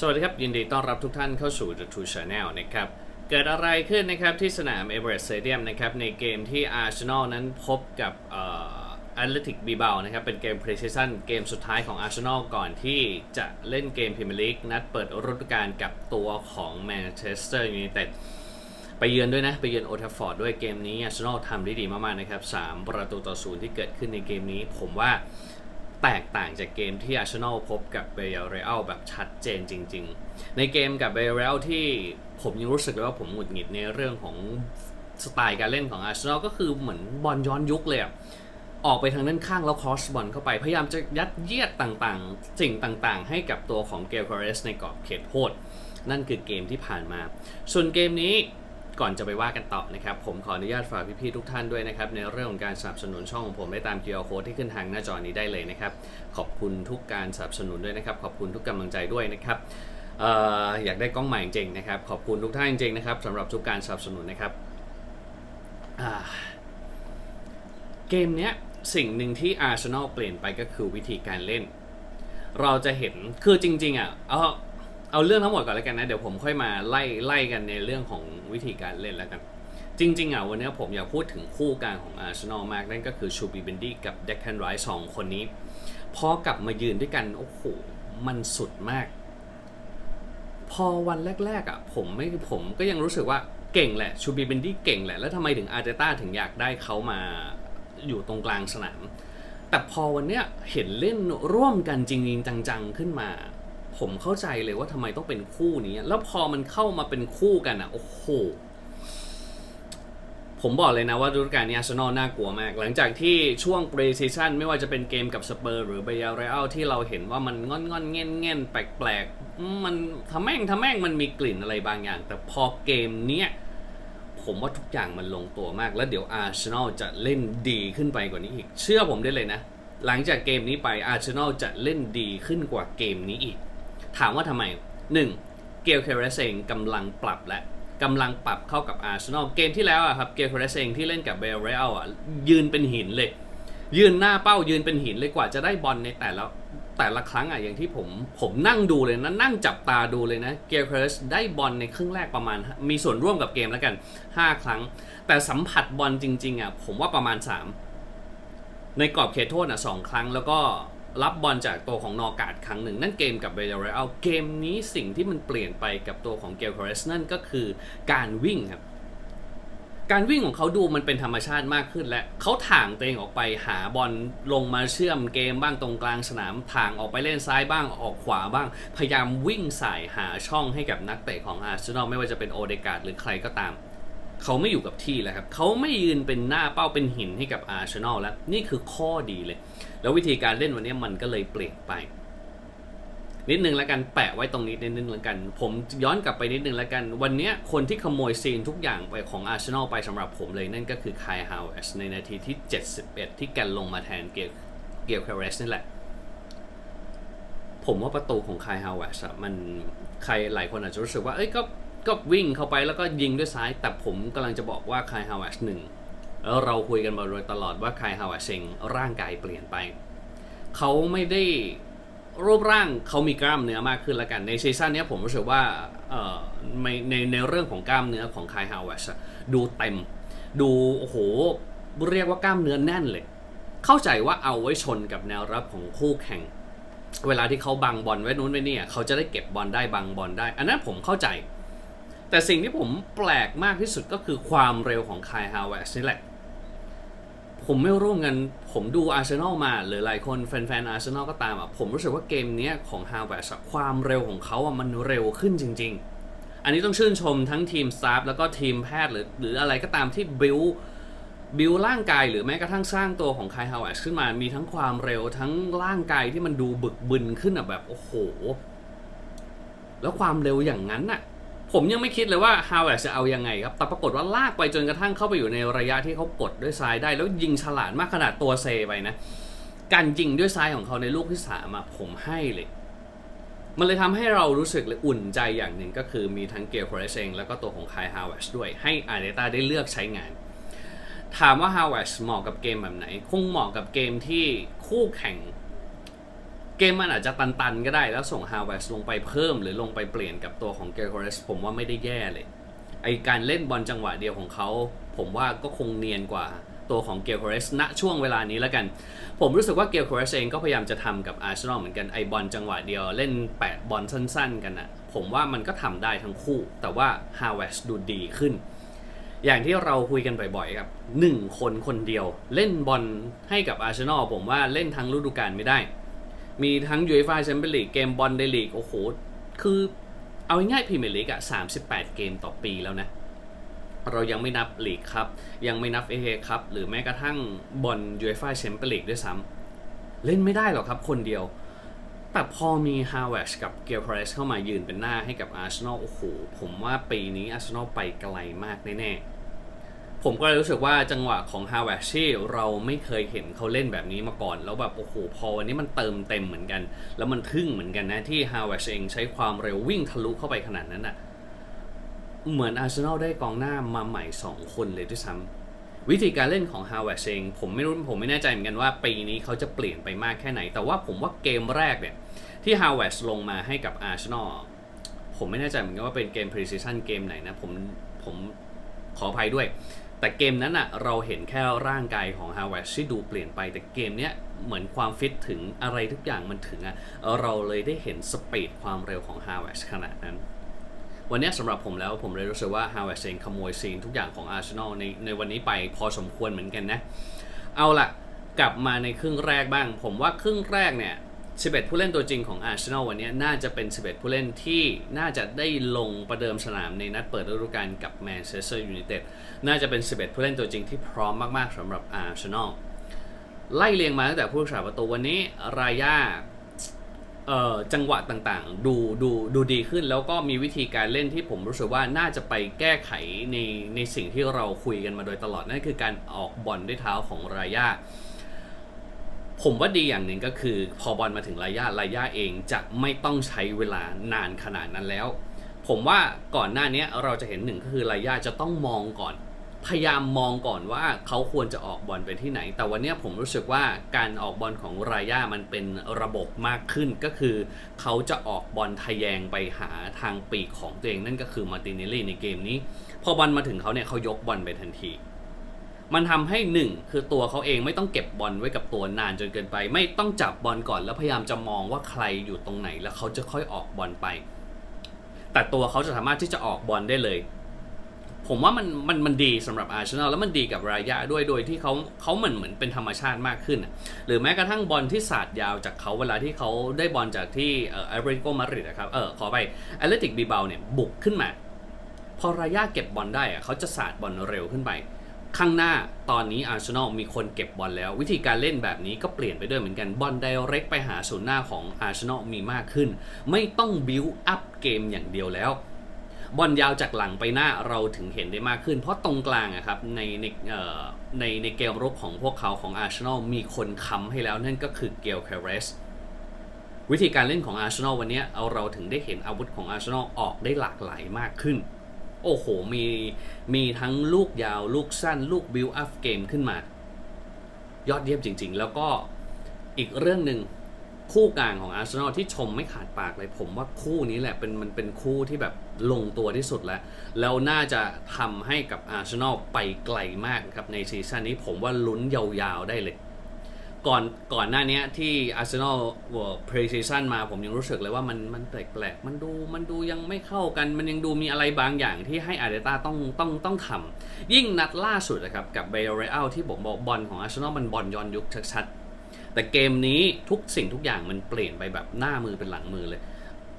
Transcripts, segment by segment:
สวัสดีครับ ยินดีต้อนรับทุกท่านเข้าสู่ The True Channel นะครับ เกิดอะไรขึ้นนะครับที่สนาม e v e r e s t Stadium นะครับในเกมที่ Arsenal นั้นพบกับเอ่อ Athletic Bilbao นะครับเป็นเกม Pre-season เกมสุดท้ายของ Arsenal ก่อนที่จะเล่นเกม Premier League นัดเปิดฤดูกาลกับตัวของ Manchester United ไปเยือนด้วยนะ ไปเยือนโอทัฟฟอร์ดด้วยเกมนี้อาร์เซนอลทำได้ดีมาก ๆ นะครับ 3 ประตูต่อศูนย์ที่เกิดขึ้นในเกมนี้ ผมว่า แตกต่างจากเกมที่อาร์เซนอลพบกับเบย์เรอัลแบบชัดเจนจริง ๆ ในเกมกับเบย์เรอัลที่ผมยังรู้สึกเลยว่าผมหงุดหงิดในเรื่องของสไตล์การเล่นของอาร์เซนอลก็คือเหมือนบอลย้อนยุคเลยอะออกไปทางด้านข้างแล้วคอสบอลเข้าไป พยายามจะยัดเยียดต่างๆ สิ่งต่างๆ ให้กับตัวของเกลคาเรสในกรอบเขตโทษนั่นคือเกมที่ผ่านมา ส่วนเกมนี้ ก่อนจะไปว่ากันต่อนะครับ ผมขออนุญาตฝากพี่ๆทุกท่านด้วยนะครับ ในเรื่องของการสนับสนุนช่องของผมได้ตาม QR code ที่ขึ้นทางหน้าจอนี้ได้เลยนะครับ ขอบคุณทุกการสนับสนุนด้วยนะครับ ขอบคุณทุกกำลังใจด้วยนะครับอออยากได้กล้องใหม่จริงๆนะครับ ขอบคุณทุกท่านจริงๆนะครับสำหรับทุกการสนับสนุนนะครับเกมเนี้ยสิ่งหนึ่งที่อาร์เซนอลเปลี่ยนไปก็คือวิธีการเล่น เราจะเห็นคือจริงๆอะ เอาเรื่องทั้งหมดก่อนแล้วกันนะ เดี๋ยวผมค่อยมาไล่ไล่กันในเรื่องของวิธีการเล่นแล้วกัน จริง ๆอะวันนี้ผมอยากพูดถึงคู่กลางของอาร์เซนอลมาก นั่นก็คือชูบีเบนดี้กับเดคแคนไรส์สองคนนี้ พอกลับมายืนด้วยกัน โอ้โห มันสุดมาก พอวันแรก ๆ อะ ผมไม่ผมก็ยังรู้สึกว่าเก่งแหละชูบีเบนดี้เก่งแหละ แล้วทำไมถึงอาร์เตต้าถึงอยากได้เขามาอยู่ตรงกลางสนาม แต่พอวันเนี้ยเห็นเล่นร่วมกันจริงๆจังๆขึ้นมา ผมเข้าใจเลยว่าทำไมต้องเป็นคู่นี้ แล้วพอมันเข้ามาเป็นคู่กันอะ โอ้โห ผมบอกเลยนะว่าฤดูกาลนี้อาร์เซนอลน่ากลัวมาก หลังจากที่ช่วง pre season ไม่ว่าจะเป็นเกมกับสเปอร์หรือเบียร์เรอัลที่เราเห็นว่ามันงอนงอนเง่นเง่นแปลกๆ มันทำแม่งทำแม่งมันมีกลิ่นอะไรบางอย่าง แต่พอเกมเนี้ยผมว่าทุกอย่างมันลงตัวมาก แล้วเดี๋ยวอาร์เซนอลจะเล่นดีขึ้นไปกว่านี้อีก เชื่อผมได้เลยนะ หลังจากเกมนี้ไปอาร์เซนอลจะเล่นดีขึ้นกว่าเกมนี้อีก ถามว่าทำไม 1. เกลเคเรสเองกำลังปรับและกำลังปรับเข้ากับอาร์เซนอลเกมที่แล้วอะครับเกลเคเรสเองที่เล่นกับเบลเรอลอะยืนเป็นหินเลย ยืนหน้าเป้ายืนเป็นหินเลยกว่าจะได้บอลในแต่ละแต่ละครั้งอะอย่างที่ผมผมนั่งดูเลยนะ นั่งจับตาดูเลยนะเกลเคเรสได้บอลในครึ่งแรกประมาณ มีส่วนร่วมกับเกมแล้วกัน 5 ครั้ง แต่สัมผัสบอลจริงๆอะผมว่าประมาณ 3 ในกรอบเขตโทษอะสองครั้งแล้วก็ รับบอลจากตัวของนอกาดครั้งหนึ่ง นั่นเกมกับเบลเรอัลเกมนี้สิ่งที่มันเปลี่ยนไปกับตัวของเกลคอเรสนั่นก็คือการวิ่งครับ การวิ่งของเขาดูมันเป็นธรรมชาติมากขึ้นและเขาถ่างตัวเองออกไปหาบอลลงมาเชื่อมเกมบ้างตรงกลางสนามถ่างออกไปเล่นซ้ายบ้างออกขวาบ้าง พยายามวิ่งสายหาช่องให้กับนักเตะของอาร์เซนอลไม่ว่าจะเป็นโอเดกาดหรือใครก็ตาม เขาไม่อยู่กับที่แล้วครับ เขาไม่ยืนเป็นหน้าเป้าเป็นหินให้กับอาร์เซนอลแล้ว นี่คือข้อดีเลย แล้ววิธีการเล่นวันนี้มันก็เลยเปลี่ยนไป นิดนึงแล้วกันแปะไว้ตรงนี้นิดนึงแล้วกัน ผมย้อนกลับไปนิดนึงแล้วกัน วันนี้คนที่ขโมยซีนทุกอย่างไปของอาร์เซนอลไปสำหรับผมเลยนั่นก็คือคายฮาวเวสในนาทีที่ 71 ที่แกนลงมาแทนเกียร์เกียร์คาเรสนี่แหละผมว่าประตูของคายฮาวเวสมันใครหลายคนอาจจะรู้สึกว่า เอ้ยก็ ก็วิ่งเข้าไปแล้วก็ยิงด้วยซ้าย แต่ผมกำลังจะบอกว่าคายฮาวเวสหนึ่งแล้วเราคุยกันมาโดยตลอดว่าคายฮาวเวสเองร่างกายเปลี่ยนไป เขาไม่ได้รูปร่างเขามีกล้ามเนื้อมากขึ้นแล้วกัน ในซีซั่นนี้ผมรู้สึกว่าในในในเรื่องของกล้ามเนื้อของคายฮาวเวสดูเต็ม ดูโอ้โหเรียกว่ากล้ามเนื้อแน่นเลย เข้าใจว่าเอาไว้ชนกับแนวรับของคู่แข่ง เวลาที่เขาบังบอลไว้นู้นไว้นี่เขาจะได้เก็บบอลได้บังบอลได้ อันนั้นผมเข้าใจ แต่สิ่งที่ผมแปลกมากที่สุดก็คือความเร็วของคายฮาวเวสนี่แหละ ผมไม่ร่วมกัน ผมดูอาร์เซนอลมาหรือหลายคนแฟนๆอาร์เซนอลก็ตามอะ ผมรู้สึกว่าเกมนี้ของฮาวเวสความเร็วของเขาอะมันเร็วขึ้นจริง ๆ อันนี้ต้องชื่นชมทั้งทีมสตาฟแล้วก็ทีมแพทย์หรือหรืออะไรก็ตามที่บิวบิวร่างกายหรือแม้กระทั่งสร้างตัวของคายฮาวเวสขึ้นมา มีทั้งความเร็วทั้งร่างกายที่มันดูบึกบึนขึ้นอะแบบโอ้โห แล้วความเร็วอย่างนั้นน่ะ ผมยังไม่คิดเลยว่าฮาวเวิร์จะเอายังไงครับ แต่ปรากฏว่าลากไปจนกระทั่งเข้าไปอยู่ในระยะที่เขากดด้วยซ้ายได้ แล้วยิงฉลาดมากขนาดตัวเซไปนะ การยิงด้วยซ้ายของเขาในลูกที่สามผมให้เลย มันเลยทำให้เรารู้สึกเลยอุ่นใจอย่างหนึ่งก็คือมีทั้งเกลโคเรสเองแล้วก็ตัวของคายฮาวเวิร์ด้วย ให้อาร์เดต้าได้เลือกใช้งาน ถามว่าฮาวเวิร์เหมาะกับเกมแบบไหน คงเหมาะกับเกมที่คู่แข่ง เกมมันอาจจะตันๆ ก็ได้แล้วส่งฮาวเวสลงไปเพิ่มหรือลงไปเปลี่ยนกับตัวของเกลคอเรสผมว่าไม่ได้แย่เลย ไอการเล่นบอลจังหวะเดียวของเขา ผมว่าก็คงเนียนกว่าตัวของเกลคเรสณช่วงเวลานี้แล้วกัน ผมรู้สึกว่าเกลคเรสเองก็พยายามจะทำกับอาร์เซนอลเหมือนกันไอบอลจังหวะเดียวเล่นแปะบอลสั้น ๆ กันนะผมว่ามันก็ทำได้ทั้งคู่ แต่ว่าฮาวเวสดูดีขึ้น อย่างที่เราคุยกันบ่อยๆครับหนึ่งคนคนเดียว เล่นบอลให้กับอาร์เซนอลผมว่าเล่นทั้งฤดูกาลไม่ได้ มีทั้งยูเอฟ่าแชมเปี้ยนลีกเกมบอลเดลีกโอ้โห คือเอาง่ายๆพรีเมียร์ลีกอะ38 เกมต่อปีแล้วนะ เรายังไม่นับลีกครับ ยังไม่นับเอเครับหรือแม้กระทั่งบอลยูเอฟ่าแชมเปี้ยนลีกด้วยซ้ำเล่นไม่ได้หรอกครับคนเดียว แต่พอมีฮาวเวชกับเกลเพรสเข้ามายืนเป็นหน้าให้กับอาร์เซนอลโอ้โหผมว่าปีนี้อาร์เซนอลไปไกลมากแน่ๆ ผมก็เลยรู้สึกว่าจังหวะของฮาวเวชี่เราไม่เคยเห็นเขาเล่นแบบนี้มาก่อน แล้วแบบโอ้โหพอวันนี้มันเติมเต็มเหมือนกัน แล้วมันทึ่งเหมือนกันนะที่ฮาวเวชเองใช้ความเร็ววิ่งทะลุเข้าไปขนาดนั้นอะเหมือนอาร์เซนอลได้กองหน้ามาใหม่ 2 คนเลยด้วยซ้ำวิธีการเล่นของฮาวเวชเองผมไม่รู้ผมไม่แน่ใจเหมือนกันว่าปีนี้เขาจะเปลี่ยนไปมากแค่ไหน แต่ว่าผมว่าเกมแรกเนี่ยที่ฮาวเวชลงมาให้กับอาร์เซนอลผมไม่แน่ใจเหมือนกันว่าเป็นเกมพรีซีชั่นเกมไหนนะผมผมขออภัยด้วย แต่เกมนั้นอะเราเห็นแค่ร่างกายของฮาวเวชที่ดูเปลี่ยนไป แต่เกมเนี้ยเหมือนความฟิตถึงอะไรทุกอย่างมันถึงอะเราเลยได้เห็นสปีดความเร็วของฮาวเวชขนาดนั้น วันนี้สำหรับผมแล้วผมเลยรู้สึกว่าฮาวเวชเองขโมยซีนทุกอย่างของอาร์เซนอลในในวันนี้ไปพอสมควรเหมือนกันนะ เอาล่ะกลับมาในครึ่งแรกบ้าง ผมว่าครึ่งแรกเนี่ย 11 ผู้เล่นตัวจริงของอาร์เซนอลวันนี้น่าจะเป็น 11 ผู้เล่นที่น่าจะได้ลงประเดิมสนามในนัดเปิดฤดูกาลกับแมนเชสเตอร์ยูไนเต็ดน่าจะเป็น 11 ผู้เล่นตัวจริงที่พร้อมมากๆสำหรับอาร์เซนอลไล่เรียงมาตั้งแต่ผู้รักษาประตูวันนี้รายาเอ่อจังหวะต่างๆ ดูดูดูดีขึ้นแล้วก็มีวิธีการเล่นที่ผมรู้สึกว่าน่าจะไปแก้ไขในในสิ่งที่เราคุยกันมาโดยตลอดนั่นคือการออกบอลด้วยเท้าของรายา ผมว่าดีอย่างหนึ่งก็คือ พอบอลมาถึงรายาลายาเองจะไม่ต้องใช้เวลานานขนาดนั้นแล้ว ผมว่าก่อนหน้านี้เราจะเห็นหนึ่งก็คือรายาจะต้องมองก่อน พยายามมองก่อนว่าเขาควรจะออกบอลไปที่ไหน แต่วันนี้ผมรู้สึกว่าการออกบอลของรายามันเป็นระบบมากขึ้นก็คือ เขาจะออกบอลทะแยงไปหาทางปีกของตัวเองนั่นก็คือมาร์ติเนลลี่ในเกมนี้ พอบอลมาถึงเขาเนี่ยเขายกบอลไปทันที มันทำให้หนึ่งคือตัวเขาเองไม่ต้องเก็บบอลไว้กับตัวนานจนเกินไป ไม่ต้องจับบอลก่อนแล้วพยายามจะมองว่าใครอยู่ตรงไหน แล้วเขาจะค่อยออกบอลไป แต่ตัวเขาจะสามารถที่จะออกบอลได้เลย ผมว่ามันมันมันดีสำหรับอาร์เซนอลแล้วมันดีกับรายาด้วยโดยที่เขาเขาเหมือนเหมือนเป็นธรรมชาติมากขึ้น หรือแม้กระทั่งบอลที่สาดยาวจากเขาเวลาที่เขาได้บอลจากที่เอ่อแอตเลติโกมาดริดนะครับเออขอไปแอตเลติกบีเบาเนี่ยบุกขึ้นมา พอรายาเก็บบอลได้อะเขาจะสาดบอลเร็วขึ้นไป ข้างหน้าตอนนี้อาร์เซนอลมีคนเก็บบอลแล้ว วิธีการเล่นแบบนี้ก็เปลี่ยนไปด้วยเหมือนกันบอลไดเรกไปหาศูนย์หน้าของอาร์เซนอลมีมากขึ้น ไม่ต้องบิวอัพเกมอย่างเดียวแล้วบอลยาวจากหลังไปหน้าเราถึงเห็นได้มากขึ้น เพราะตรงกลางอะครับในในเอ่อในในเกมรุกของพวกเขาของอาร์เซนอลมีคนค้ำให้แล้วนั่นก็คือเกลเคเรสวิธีการเล่นของอาร์เซนอลวันนี้เอาเราถึงได้เห็นอาวุธของอาร์เซนอลออกได้หลากหลายมากขึ้น โอ้โห มีมีทั้งลูกยาว ลูกสั้น ลูกบิลอัพเกมขึ้นมา ยอดเยี่ยมจริง ๆ แล้วก็อีกเรื่องหนึ่งคู่กลางของอาร์เซนอลที่ชมไม่ขาดปากเลยผมว่าคู่นี้แหละเป็นมันเป็นคู่ที่แบบลงตัวที่สุดแล้ว แล้วน่าจะทำให้กับอาร์เซนอลไปไกลมากครับในซีซั่นนี้ผมว่าลุ้นยาวๆได้เลย ก่อนก่อนหน้านี้ที่อาร์เซนอลวิร์พรีซีซั่นมาผมยังรู้สึกเลยว่ามันมันแปลกๆ มันดูมันดูยังไม่เข้ากัน มันยังดูมีอะไรบางอย่างที่ให้อาร์เตต้าต้องต้องต้องทำยิ่งนัดล่าสุดนะครับ กับเบลเรอัลที่ผมบอกบอลของอาร์เซนอลมันบอลย้อนยุคชัดๆ แต่เกมนี้ทุกสิ่งทุกอย่างมันเปลี่ยนไปแบบหน้ามือเป็นหลังมือเลย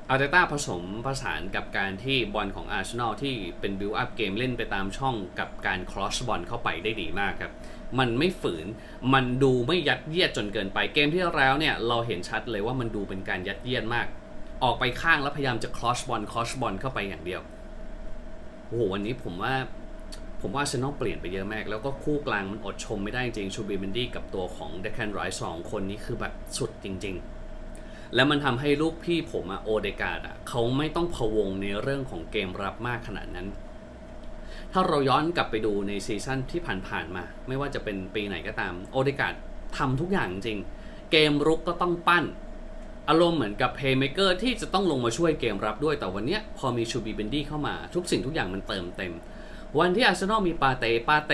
อาร์เตต้าผสมผสานกับการที่บอลของอาร์เซนอลที่เป็นบิลอัพเกมเล่นไปตามช่องกับการครอสบอลเข้าไปได้ดีมากครับ มันไม่ฝืน มันดูไม่ยัดเยียดจนเกินไป เกมที่แล้วเนี่ยเราเห็นชัดเลยว่ามันดูเป็นการยัดเยียดมาก ออกไปข้างแล้วพยายามจะครอสบอลครอสบอลเข้าไปอย่างเดียว โอ้โหวันนี้ผมว่าผมว่าเซนอลเปลี่ยนไปเยอะมาก แล้วก็คู่กลางมันอดชมไม่ได้จริงชูบีเบนดี้กับตัวของเดคแคนไรสองคนนี้คือแบบสุดจริง ๆ แล้วมันทำให้ลูกพี่ผมอะโอเดกาดอะเขาไม่ต้องพะวงในเรื่องของเกมรับมากขนาดนั้น ถ้าเราย้อนกลับไปดูในซีซั่นที่ผ่านๆมา ไม่ว่าจะเป็นปีไหนก็ตาม โอเดกาดทำทุกอย่างจริง เกมรุกก็ต้องปั้น อารมณ์เหมือนกับเพย์เมเกอร์ที่จะต้องลงมาช่วยเกมรับด้วย แต่วันนี้พอมีชูบีเบนดี้เข้ามา ทุกสิ่งทุกอย่างมันเติมเต็ม วันที่อาร์เซนอลมีปาเตปาเต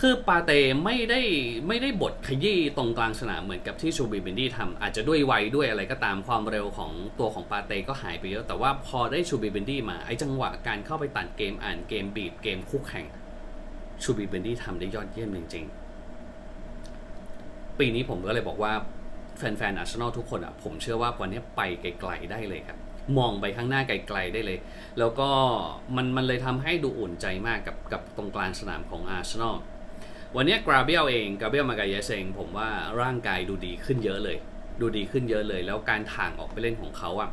คือปาเตไม่ได้ไม่ได้บทขยี้ตรงกลางสนามเหมือนกับที่ชูบีเบนดี้ทำอาจจะด้วยวัยด้วยอะไรก็ตามความเร็วของตัวของปาเตก็หายไปเยอะ แต่ว่าพอได้ชูบีเบนดี้มาไอ้จังหวะการเข้าไปตัดเกมอ่านเกมบีบเกมคู่แข่งชูบีเบนดี้ทำได้ยอดเยี่ยมจริง ๆ ปีนี้ผมก็เลยบอกว่าแฟนๆอาร์เซนอลทุกคนอะผมเชื่อว่าวันนี้ไปไกลๆได้เลยครับมองไปข้างหน้าไกลๆได้เลย แล้วก็มันมันเลยทำให้ดูอุ่นใจมากกับกับตรงกลางสนามของอาร์เซนอล วันนี้กราเบียลเองกราเบียลมากายเยสเองผมว่าร่างกายดูดีขึ้นเยอะเลย ดูดีขึ้นเยอะเลย แล้วการถ่างออกไปเล่นของเขาอะ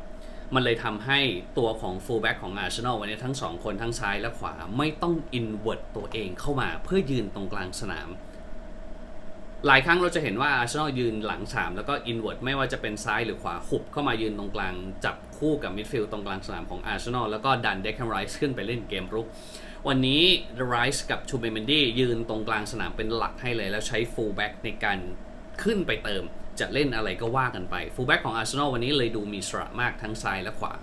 มันเลยทำให้ตัวของฟูลแบ็กของอาร์เซนอลวันนี้ทั้งสองคนทั้งซ้ายและขวาไม่ต้องอินเว r ร์ตตัวเองเข้ามาเพื่อยืนตรงกลางสนาม หลายครั้งเราจะเห็นว่าอาร์เซนอลยืนหลัง3แล้วก็อินเว r ร์ตไม่ว่าจะเป็นซ้ายหรือขวาหุบเข้ามายืนตรงกลาง จับคู่กับมิดฟิลด์ตรงกลางสนามของอาร์เซนอลแล้วก็ดันเดคแคมไรส์ขึ้นไปเล่นเกมรุก วันนี้ไรส์กับชูเบเมนดี้ยืนตรงกลางสนามเป็นหลักให้เลย แล้วใช้ฟูลแบ็กในการขึ้นไปเติม จะเล่นอะไรก็ว่ากันไปฟูลแบ็กของอาร์เซนอลวันนี้เลยดูมีสระมากทั้งซ้ายและขวา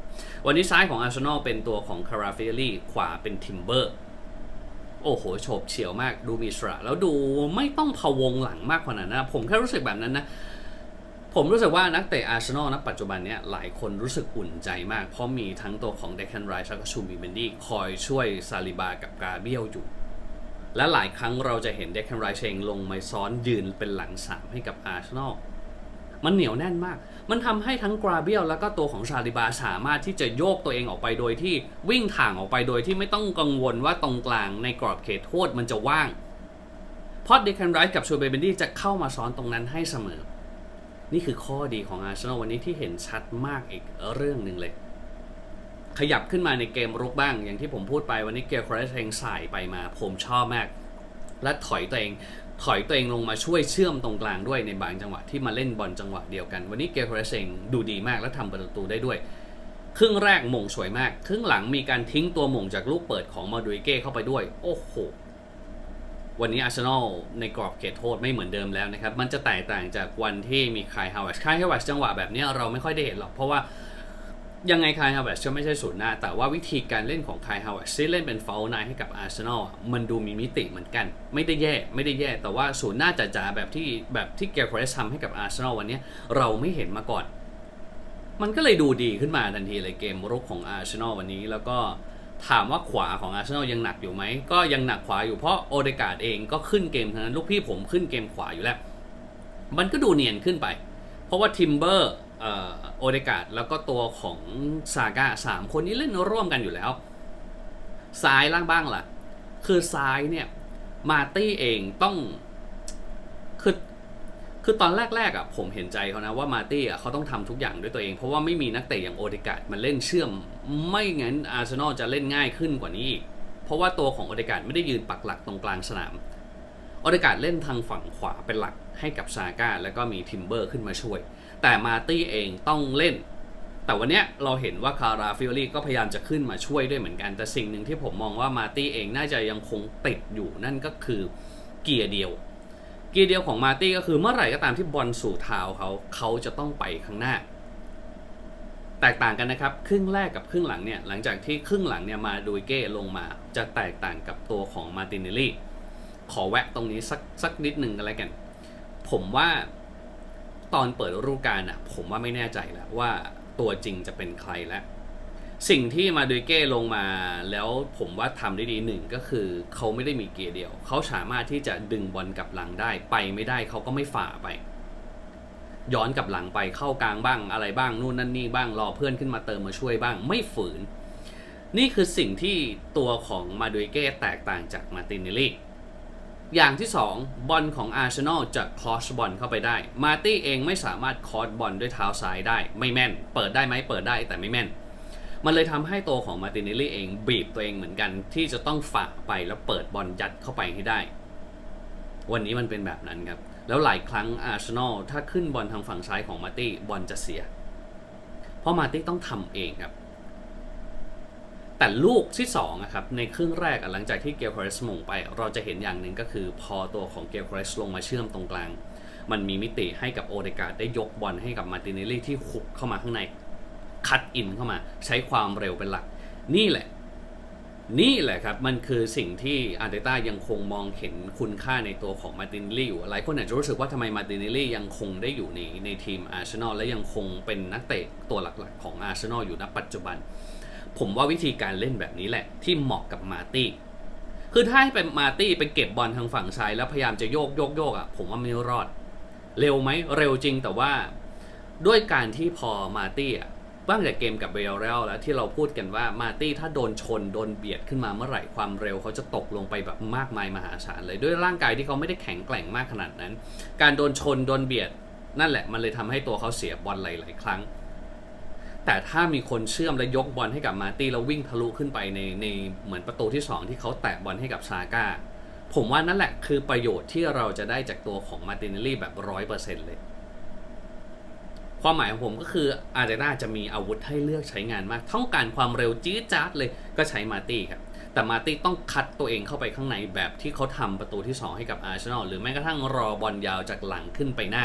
วันนี้ซ้ายของอาร์เซนอลเป็นตัวของคาราเฟลลี่ขวาเป็นทิมเบอร์โอ้โหโฉบเฉี่ยวมากดูมีสระ แล้วดูไม่ต้องพะวงหลังมากขนาดนั้นนะ ผมแค่รู้สึกแบบนั้นนะ ผมรู้สึกว่านักเตะอาร์เซนอลณปัจจุบันเนี้ยหลายคนรู้สึกอุ่นใจมาก เพราะมีทั้งตัวของเดคันไรส์แล้วก็ชูมีเบนดี้คอยช่วยซาลิบากับกาเบียลอยู่ และหลายครั้งเราจะเห็นเดคันไรส์เองลงมาซ้อนยืนเป็นหลังสามให้กับอาร์เซนอลมันเหนียวแน่นมาก มันทำให้ทั้งกราเบียลแล้วก็ตัวของซาลิบาสามารถที่จะโยกตัวเองออกไปโดยที่วิ่งถ่างออกไปโดยที่ไม่ต้องกังวลว่าตรงกลางในกรอบเขตโทษมันจะว่างเพราะเดคันไรส์กับชูเบเบนดี้จะเข้ามาซ้อนตรงนั้นให้เสมอ นี่คือข้อดีของอาร์เซนอลวันนี้ที่เห็นชัดมากอีกเรื่องหนึ่งเลย ขยับขึ้นมาในเกมรุกบ้าง อย่างที่ผมพูดไปวันนี้เกียร์ครสเองสายไปมา ผมชอบมาก และถอยตัวเองถอยตัวเองลงมาช่วยเชื่อมตรงกลางด้วยในบางจังหวะที่มาเล่นบอลจังหวะเดียวกัน วันนี้เกียร์ครสเองดูดีมากและทำประตูได้ด้วยครึ่งแรกหม่งสวยมาก ครึ่งหลังมีการทิ้งตัวหม่งจากลูกเปิดของมาดูเก้เข้าไปด้วย โอ้โห วันนี้อาร์เซนอลในกรอบเขตโทษไม่เหมือนเดิมแล้วนะครับ มันจะแตกต่างจากวันที่มีคายฮาวเวสคายฮาวเวสจังหวะแบบนี้เราไม่ค่อยได้เห็นหรอก เพราะว่ายังไงคายฮาวเวสจะไม่ใช่ศูนย์หน้า แต่ว่าวิธีการเล่นของคายฮาวเวสที่เล่นเป็นฟลนายให้กับอาร์เซนอลมันดูมีมิติเหมือนกัน ไม่ได้แย่ไม่ได้แย่แต่ว่าศูนย์หน้าจ๋าๆแบบที่แบบที่เกลครสทำให้กับอาร์เซนอลวันนี้เราไม่เห็นมาก่อน มันก็เลยดูดีขึ้นมาทันทีเลยเกมรุกของอาร์เซนอลวันนี้แล้วก็ ถามว่าขวาของอาร์เซนอลยังหนักอยู่ไหม ก็ยังหนักขวาอยู่เพราะโอเดกาดเองก็ขึ้นเกมทั้งนั้นลูกพี่ผมขึ้นเกมขวาอยู่แล้ว มันก็ดูเนียนขึ้นไป เพราะว่าทิมเบอร์โอเดกาดแล้วก็ตัวของซาก้าสามคนนี้เล่นร่วมกันอยู่แล้ว ซ้ายล่างบ้างล่ะ คือซ้ายเนี่ยมาตี้เองต้องคือ คือตอนแรกๆอะผมเห็นใจเขานะว่ามาตี้อะเขาต้องทำทุกอย่างด้วยตัวเอง เพราะว่าไม่มีนักเตะอย่างโอเดการ์ดมาเล่นเชื่อม ไม่งั้นอาร์เซนอลจะเล่นง่ายขึ้นกว่านี้อีก เพราะว่าตัวของโอเดการ์ดไม่ได้ยืนปักหลักตรงกลางสนามโอเดการ์ดเล่นทางฝั่งขวาเป็นหลักให้กับซาก้าแล้วก็มีทิมเบอร์ขึ้นมาช่วย แต่มาตี้เองต้องเล่น แต่วันเนี้ยเราเห็นว่าคาราฟิโอลี่ก็พยายามจะขึ้นมาช่วยด้วยเหมือนกัน แต่สิ่งหนึ่งที่ผมมองว่ามาตี้เองน่าจะยังคงติดอยู่นั่นก็คือเกียร์เดียว เกียร์เดียวของมาตี้ก็คือเมื่อไหร่ก็ตามที่บอลสู่เท้าเขาเขาจะต้องไปข้างหน้า แตกต่างกันนะครับ ครึ่งแรกกับครึ่งหลังเนี่ยหลังจากที่ครึ่งหลังเนี่ยมาดูเก้ลงมาจะแตกต่างกับตัวของมาตินเนลลี่ขอแวะตรงนี้สักสักนิดหนึ่งกันแล้วกัน ผมว่าตอนเปิดฤดูกาลอะผมว่าไม่แน่ใจแล้วว่าตัวจริงจะเป็นใครแล้ว สิ่งที่มาดูเก้ลงมาแล้วผมว่าทำได้ดีหนึ่งก็คือเขาไม่ได้มีเกียร์เดียว เขาสามารถที่จะดึงบอลกลับหลังได้ไปไม่ได้เขาก็ไม่ฝ่าไป ย้อนกลับหลังไปเข้ากลางบ้างอะไรบ้างนู่นนั่นนี่บ้างรอเพื่อนขึ้นมาเติมมาช่วยบ้าง ไม่ฝืน นี่คือสิ่งที่ตัวของมาดูเก้แตกต่างจากมาตินเนลลี่อย่างที่ 2 บอลของอาร์เซนอลจะคอสบอลเข้าไปได้ มาตี้เองไม่สามารถคอสบอลด้วยเท้าซ้ายได้ ไม่แม่น เปิดได้ไหมเปิดได้แต่ไม่แม่น มันเลยทำให้ตัวของมาตินเนลลี่เองบีบตัวเองเหมือนกัน ที่จะต้องฝ่าไปแล้วเปิดบอลยัดเข้าไปให้ได้ วันนี้มันเป็นแบบนั้นครับ แล้วหลายครั้งอาร์เซนอลถ้าขึ้นบอลทางฝั่งซ้ายของมาตี้บอลจะเสีย เพราะมาตี้ต้องทำเองครับ แต่ลูกที่2อะครับในครึ่งแรกหลังจากที่เกลคอรสมงไป เราจะเห็นอย่างหนึ่งก็คือพอตัวของเกลคอรสลงมาเชื่อมตรงกลางมันมีมิติให้กับโอเดกาดได้ยกบอลให้กับมาติเนลลี่ที่หุกเข้ามาข้างใน คัดอินเข้ามาใช้ความเร็วเป็นหลัก นี่แหละ นี่แหละครับ มันคือสิ่งที่อาร์เตต้ายังคงมองเห็นคุณค่าในตัวของมาตินลี่อยู่หลายคนอาจจะรู้สึกว่าทำไมมาตินลี่ยังคงได้อยู่ในในทีมอาร์เซนอลและยังคงเป็นนักเตะตัวหลักๆ ของอาร์เซนอลอยู่ณปัจจุบัน ผมว่าวิธีการเล่นแบบนี้แหละ ที่เหมาะกับมาตี้คือถ้าให้เป็นมาตี้ไปเก็บบอลทางฝั่งซ้ายแล้วพยายามจะโยกโยกโยกอะผมว่าไม่รอด เร็วไหมเร็วจริงแต่ว่าด้วยการที่พอมาตี้อะ บ้างแต่เกมกับเบลเรลแล้วที่เราพูดกันว่ามาร์ตี้ถ้าโดนชนโดนเบียดขึ้นมาเมื่อไหร่ความเร็วเขาจะตกลงไปแบบมากมายมหาศาลเลยด้วยร่างกายที่เขาไม่ได้แข็งแกร่งมากขนาดนั้น การโดนชนโดนเบียดนั่นแหละมันเลยทำให้ตัวเขาเสียบอลหลาย ๆ ครั้ง แต่ถ้ามีคนเชื่อมและยกบอลให้กับมาร์ตี้แล้ววิ่งทะลุขึ้นไปในในเหมือนประตูที่ 2 ที่เขาแตะบอลให้กับซาก้าผมว่านั่นแหละคือประโยชน์ที่เราจะได้จากตัวของมาร์ตินเนลลี่แบบร้อยเปอร์เซ็นต์เลย ความหมายของผมก็คืออาร์เตต้าจะมีอาวุธให้เลือกใช้งานมาก ต้องการความเร็วจี๊ดจ๊าดเลยก็ใช้มาตี้ครับ แต่มาตี้ต้องคัดตัวเองเข้าไปข้างในแบบที่เขาทำประตูที่ 2 ให้กับอาร์เซนอลหรือแม้กระทั่งรอบอลยาวจากหลังขึ้นไปหน้า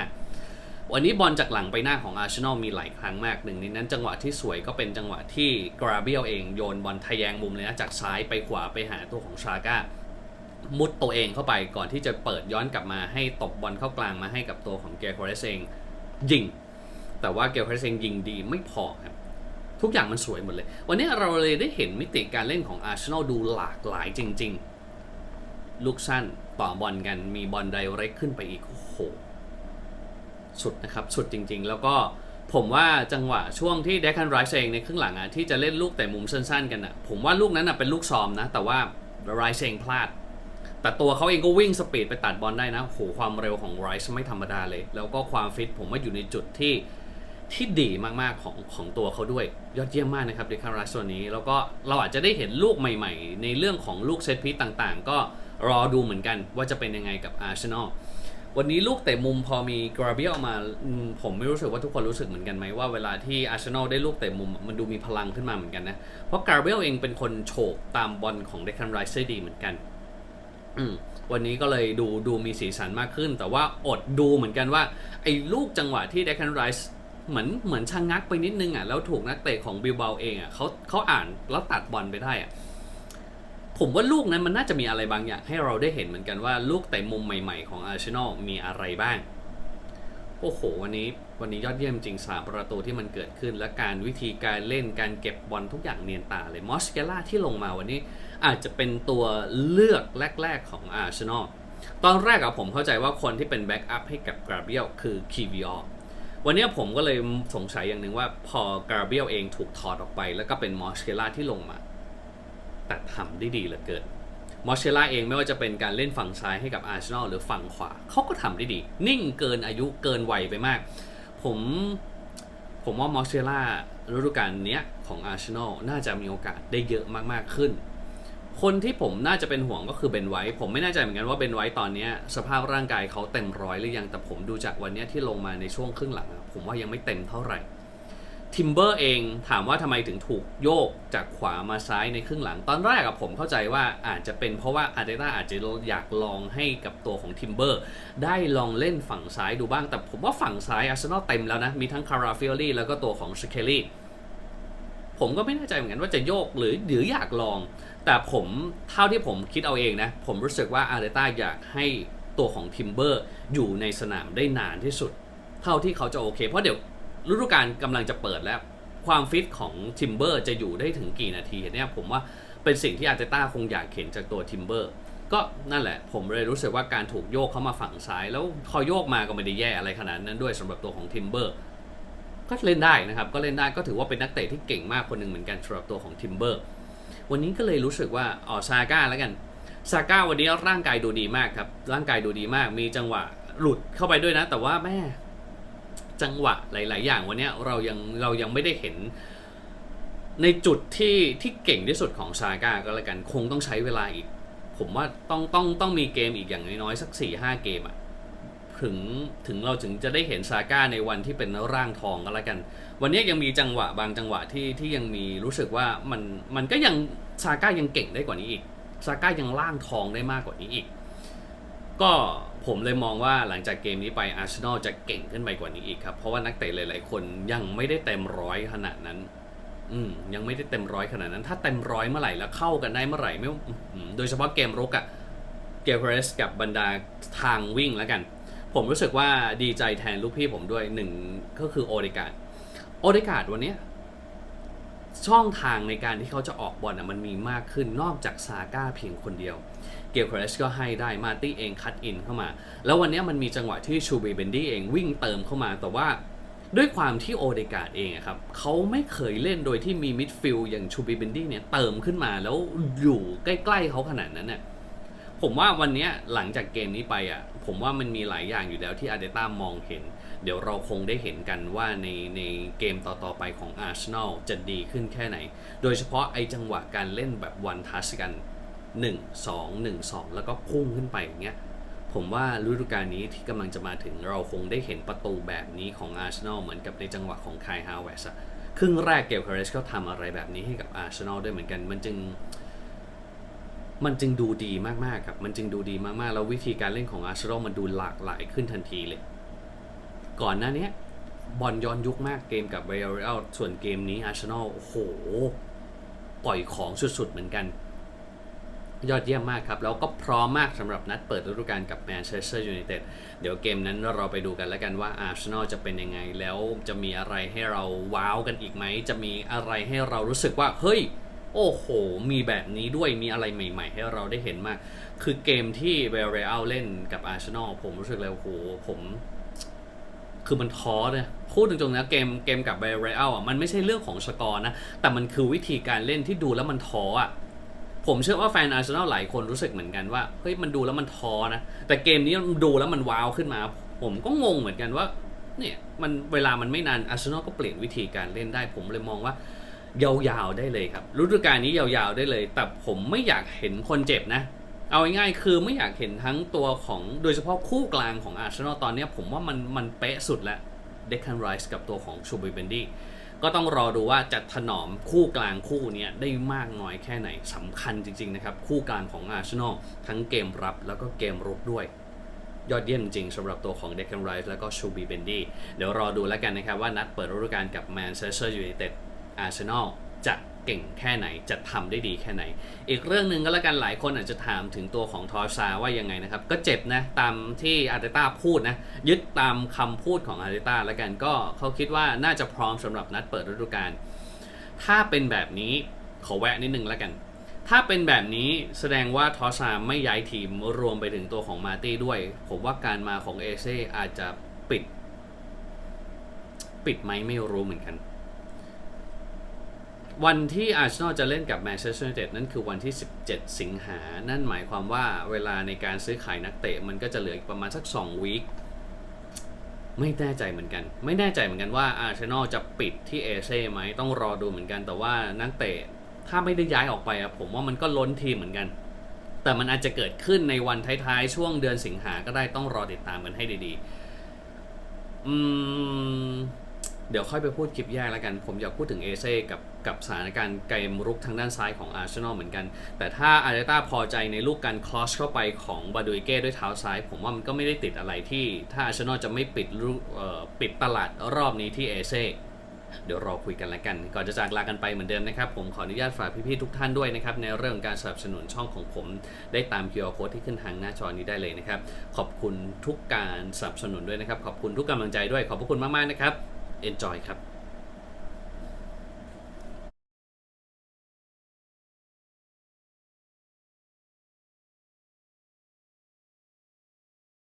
วันนี้บอลจากหลังไปหน้าของอาร์เซนอลมีหลายครั้งมากหนึ่งในนั้นจังหวะที่สวยก็เป็นจังหวะที่กราเบียลเองโยนบอลทะแยงมุมเลยนะจากซ้ายไปขวาไปหาตัวของชาก้ามุดตัวเองเข้าไปก่อนที่จะเปิดย้อนกลับมาให้ตบบอลเข้ากลางมาให้กับตัวของเกรโคเรสเองยิง แต่ว่าเกรโคเรเองยิงดีไม่พอครับทุกอย่างมันสวยหมดเลย วันนี้เราเลยได้เห็นมิติการเล่นของอาร์เซนอลดูหลากหลายจริง ๆ ลูกสั้นต่อบอลกันมีบอลไดเรกขึ้นไปอีกโอ้โหสุดนะครับสุดจริง ๆ แล้วก็ผมว่าจังหวะช่วงที่เดคันไรซ์เองในครึ่งหลังอะที่จะเล่นลูกแต่มุมสั้นๆกันอะผมว่าลูกนั้นอะเป็นลูกซ้อมนะ แต่ว่าไรซ์เองพลาด แต่ตัวเขาเองก็วิ่งสปีดไปตัดบอลได้นะโหความเร็วของไรซ์ไม่ธรรมดาเลย แล้วก็ความฟิตผมว่าอยู่ในจุดที่ ที่ดีมากๆของของตัวเขาด้วย ยอดเยี่ยมมากนะครับเดคันไรซ์ตัวนี้ แล้วก็เราอาจจะได้เห็นลูกใหม่ๆ ในเรื่องของลูกเซตพีต่างๆ ก็รอดูเหมือนกันว่าจะเป็นยังไงกับอาร์เซนอลวันนี้ลูกเตะมุมพอมีกราเบียออกมา ผมไม่รู้สึกว่าทุกคนรู้สึกเหมือนกันไหมว่าเวลาที่อาร์เซนอลได้ลูกเตะมุมมันดูมีพลังขึ้นมาเหมือนกันนะ เพราะกราเบียเองเป็นคนโฉบตามบอลของเดคันไรซ์ได้ดีเหมือนกันวันนี้ก็เลยดูดูมีสีสันมากขึ้น แต่ว่าอดดูเหมือนกันว่าไอ้ลูกจังหวะที่เดคันไรซ์ เหมือนเหมือนชะงงักไปนิดนึงอะแล้วถูกนักเตะของบิลเบาเองอะเขาเขาอ่านแล้วตัดบอลไปได้อะผมว่าลูกนั้นมันน่าจะมีอะไรบางอย่าง ให้เราได้เห็นเหมือนกันว่าลูกเตะมุมใหม่ ๆ ของอาร์เซนอลมีอะไรบ้าง โอ้โห วันนี้วันนี้ยอดเยี่ยมจริงสามประตูที่มันเกิดขึ้น และการวิธีการเล่นการเก็บบอลทุกอย่างเนียนตาเลยมอสเกล่าที่ลงมาวันนี้อาจจะเป็นตัวเลือกแรก ๆ ของอาร์เซนอลตอนแรกอะผมเข้าใจว่าคนที่เป็นแบ็กอัพให้กับกราเบียลคือคีวิอ วันนี้ผมก็เลยสงสัยอย่างหนึ่งว่าพอกราเบียลเองถูกถอดออกไป แล้วก็เป็นมอสเกล่าที่ลงมา แต่ทำได้ดีเหลือเกินมอสเชล่าเองไม่ว่าจะเป็นการเล่นฝั่งซ้ายให้กับอาร์เซนอลหรือฝั่งขวาเขาก็ทำได้ดี นิ่งเกินอายุเกินวัยไปมาก ผมผมว่ามอสเชล่าฤดูกาลนี้ของอาร์เซนอลน่าจะมีโอกาสได้เยอะมากๆขึ้น คนที่ผมน่าจะเป็นห่วงก็คือเบนไวท์ผมไม่แน่ใจเหมือนกันว่าเบนไวท์ตอนนี้สภาพร่างกายเขาเต็มร้อยหรือยังแต่ผมดูจากวันนี้ที่ลงมาในช่วงครึ่งหลัง ผมว่ายังไม่เต็มเท่าไหร่ทิมเบอร์เองถามว่าทำไมถึงถูกโยกจากขวามาซ้ายในครึ่งหลัง ตอนแรกอะผมเข้าใจว่าอาจจะเป็นเพราะว่าอาร์เตต้าอาจจะอยากลองให้กับตัวของทิมเบอร์ได้ลองเล่นฝั่งซ้ายดูบ้าง แต่ผมว่าฝั่งซ้ายอาร์เซนอลเต็มแล้วนะ มีทั้งคาราฟิโอลี่แล้วก็ตัวของสเคลลี่ผมก็ไม่แน่ใจเหมือนกันว่าจะโยกหรือหรืออยากลอง แต่ผมเท่าที่ผมคิดเอาเองนะ ผมรู้สึกว่าอาร์เตต้าอยากให้ตัวของทิมเบอร์อยู่ในสนามได้นานที่สุด เท่าที่เขาจะโอเค เพราะเดี๋ยวฤดูกาลกำลังจะเปิดแล้ว ความฟิตของทิมเบอร์จะอยู่ได้ถึงกี่นาทีเนี่ยผมว่าเป็นสิ่งที่อาร์เตต้าคงอยากเห็นจากตัวทิมเบอร์ก็นั่นแหละ ผมเลยรู้สึกว่าการถูกโยกเข้ามาฝั่งซ้าย แล้วพอโยกมาก็ไม่ได้แย่อะไรขนาดนั้นด้วยสำหรับตัวของทิมเบอร์ก็เล่นได้นะครับ ก็เล่นได้ก็ถือว่าเป็นนักเตะที่เก่งมากคนหนึ่งเหมือนกันสำหรับตัวของทิมเบอร์ วันนี้ก็เลยรู้สึกว่าอ๋อซาก้าแล้วกันซาก้าวันนี้ร่างกายดูดีมากครับ ร่างกายดูดีมาก มีจังหวะหลุดเข้าไปด้วยนะ แต่ว่าแม่จังหวะหลาย ๆ อย่างวันนี้เรายังเรายังไม่ได้เห็น ในจุดที่ที่เก่งที่สุดของซาก้าก็แล้วกัน คงต้องใช้เวลาอีก ผมว่าต้องต้องต้องมีเกมอีกอย่างน้อยๆสัก4ี่ห้าเกมอะ ถึงถึงเราถึงจะได้เห็นซาก้าในวันที่เป็นร่างทองก็แล้วกัน วันนี้ยังมีจังหวะบางจังหวะที่ที่ยังมีรู้สึกว่ามันมันก็ยังซาก้ายังเก่งได้กว่านี้อีกซาก้ายังร่างทองได้มากกว่านี้อีก ก็ผมเลยมองว่าหลังจากเกมนี้ไปอาร์เซนอลจะเก่งขึ้นไปกว่านี้อีกครับ เพราะว่านักเตะหลาย ๆ คนยังไม่ได้เต็มร้อยขนาดนั้น อืมยังไม่ได้เต็มร้อยขนาดนั้น ถ้าเต็มร้อยเมื่อไหร่แล้วเข้ากันได้เมื่อไหร่ไม่โดยเฉพาะเกมรุกอะเกมเรสกับ บรรดาทางวิ่งแล้วกัน ผมรู้สึกว่าดีใจแทนลูกพี่ผมด้วยหนึ่งก็คือโอเดกาดโอเดกาดวันนี้ช่องทางในการที่เขาจะออกบอลนะมันมีมากขึ้นนอกจากซาก้าเพียงคนเดียว เกียร์ครสก็ให้ได้มาตี้เองคัตอินเข้ามา แล้ววันนี้มันมีจังหวะที่ชูบีเบนดี้เองวิ่งเติมเข้ามาแต่ว่าด้วยความที่โอเดกาดเองครับเขาไม่เคยเล่นโดยที่มีมิดฟิลด์อย่างชูบีเบนดี้เนี่ยเติมขึ้นมาแล้วอยู่ใกล้ ๆเขาขนาดนั้นเนี่ยผมว่าวันนี้หลังจากเกมนี้ไปอะ ผมว่ามันมีหลายอย่างอยู่แล้วที่อาร์เดต้ามองเห็น เดี๋ยวเราคงได้เห็นกันว่าในในเกมต่อๆไปของอาร์เซนอลจะดีขึ้นแค่ไหน โดยเฉพาะไอจังหวะการเล่นแบบวันทัชกัน 1 2 1 2 แล้วก็พุ่งขึ้นไปอย่างเงี้ยผมว่าฤดูกาลนี้ที่กำลังจะมาถึงเราคงได้เห็นประตูแบบนี้ของอาร์เซนอลเหมือนกับในจังหวะของคายฮาวเวสครึ่งแรกเกลคาเรสก็ทำอะไรแบบนี้ให้กับอาร์เซนอลด้วยเหมือนกันมันจึง มันจึงดูดีมากๆครับมันจึงดูดีมากๆ แล้ววิธีการเล่นของอาร์เซนอลมันดูหลากหลายขึ้นทันทีเลย ก่อนหน้านี้บอลย้อนยุคมากเกมกับเ a ร a l ส่วนเกมนี้อาร์เซนอลโอ้โห ปล่อยของสุดๆเหมือนกัน ยอดเยี่ยมมากครับ แล้วก็พร้อมมากสำหรับนัดเปิดฤดูกาลกับแมนเชสเตอร์ยูไนเต็ดเดี๋ยวเกมนั้นเราไปดูกันแล้วกันว่าอาร์เซนอลจะเป็นยังไง แล้วจะมีอะไรให้เราว้าวกันอีกไหม จะมีอะไรให้เรารู้สึกว่าเฮ้ย โอ้โห มีแบบนี้ด้วยมีอะไรใหม่ ๆ ให้เราได้เห็นมาก คือเกมที่เ a ร a l เล่นกับอาร์เซนอลผมรู้สึกเลยโอ้โหผม คือมันท้อเนี่ยพูดตรงๆนะเกมเกมกับเบรเอลอะมันไม่ใช่เรื่องของสกอร์นะ แต่มันคือวิธีการเล่นที่ดูแล้วมันท้ออะผมเชื่อว่าแฟนอาร์เซนอลหลายคนรู้สึกเหมือนกันว่าเฮ้ยมันดูแล้วมันท้อนะ แต่เกมนี้ดูแล้วมันว้าวขึ้นมา ผมก็งงเหมือนกันว่าเนี่ยมันเวลามันไม่นานอาร์เซนอลก็เปลี่ยนวิธีการเล่นได้ ผมเลยมองว่า ยาวๆได้เลยครับฤดูกาลนี้ยาวๆได้เลย แต่ผมไม่อยากเห็นคนเจ็บนะ เอาง่ายๆคือไม่อยากเห็นทั้งตัวของโดยเฉพาะคู่กลางของอาร์เซนอลตอนนี้ผมว่ามันมันเป๊ะสุดแล้วเดค a นไรส์กับตัวของชูบิเบนดี้ก็ต้องรอดูว่าจะถนอมคู่กลางคู่นี้ได้มากน้อยแค่ไหนสำคัญจริงๆนะครับ คู่กลางของอาร์เซนอลทั้งเกมรับแล้วก็เกมรุกด้วย ยอดเยี่ยมจริงสำหรับตัวของเดค a นไรส์แล้วก็ชูบีเบนดี้เดี๋ยวรอดูแล้วกันนะครับว่านัดเปิดฤดูกาลกับแมนเชสเตอร์ยูไนเต็ด อาร์เซนอลจะเก่งแค่ไหนจะทำได้ดีแค่ไหน อีกเรื่องหนึ่งก็แล้วกันหลายคนอาจจะถามถึงตัวของทอร์ซาว่ายังไงนะครับ ก็เจ็บนะ ตามที่อาร์เตต้าพูดนะ ยึดตามคำพูดของอาร์เตต้าแล้วกันก็เขาคิดว่าน่าจะพร้อมสำหรับนัดเปิดฤดูกาลถ้าเป็นแบบนี้ขอแวะนิดนึงแล้วกัน ถ้าเป็นแบบนี้แสดงว่าทอร์ซาไม่ย้ายทีมรวมไปถึงตัวของมาตี้ด้วย ผมว่าการมาของเอเซอาจจะปิด ปิดไหมไม่รู้เหมือนกัน วันที่อาร์เซนอลจะเล่นกับแมนเชสเตอร์ยูไนเต็ดนั่นคือวันที่ 17 สิงหา นั่นหมายความว่าเวลาในการซื้อขายนักเตะมันก็จะเหลืออีกประมาณสัก2วีคไม่แน่ใจเหมือนกัน ไม่แน่ใจเหมือนกันว่าอาร์เซนอลจะปิดที่เอเซ่ไหมต้องรอดูเหมือนกัน แต่ว่านักเตะถ้าไม่ได้ย้ายออกไปอะผมว่ามันก็ล้นทีมเหมือนกัน แต่มันอาจจะเกิดขึ้นในวันท้ายๆช่วงเดือนสิงหาก็ได้ต้องรอติดตามกันให้ดีๆ อืม เดี๋ยวค่อยไปพูดคลิปแยกแล้วกัน ผมอยากพูดถึงเอเซ่กับกับสถานการณ์เกมรุกทางด้านซ้ายของอาร์เซนอลเหมือนกัน แต่ถ้าอาร์เตต้าพอใจในลูกการคลอสเข้าไปของบาดูเก้ด้วยเท้าซ้าย ผมว่ามันก็ไม่ได้ติดอะไรที่ ถ้าอาร์เซนอลจะไม่ปิดลูกปิดตลาดรอบนี้ที่เอเซ่เดี๋ยวรอคุยกันแล้วกัน ก่อนจะจากลากันไปเหมือนเดิมนะครับ ผมขออนุญาตฝากพี่ๆทุกท่านด้วยนะครับ ในเรื่องการสนับสนุนช่องของผม ได้ตาม QR Code ที่ขึ้นทางหน้าจอนี้ได้เลยนะครับ ขอบคุณทุกการสนับสนุนด้วยนะครับ ขอบคุณทุกกำลังใจด้วย ขอบพระคุณมากๆนะครับ Enjoy ครับ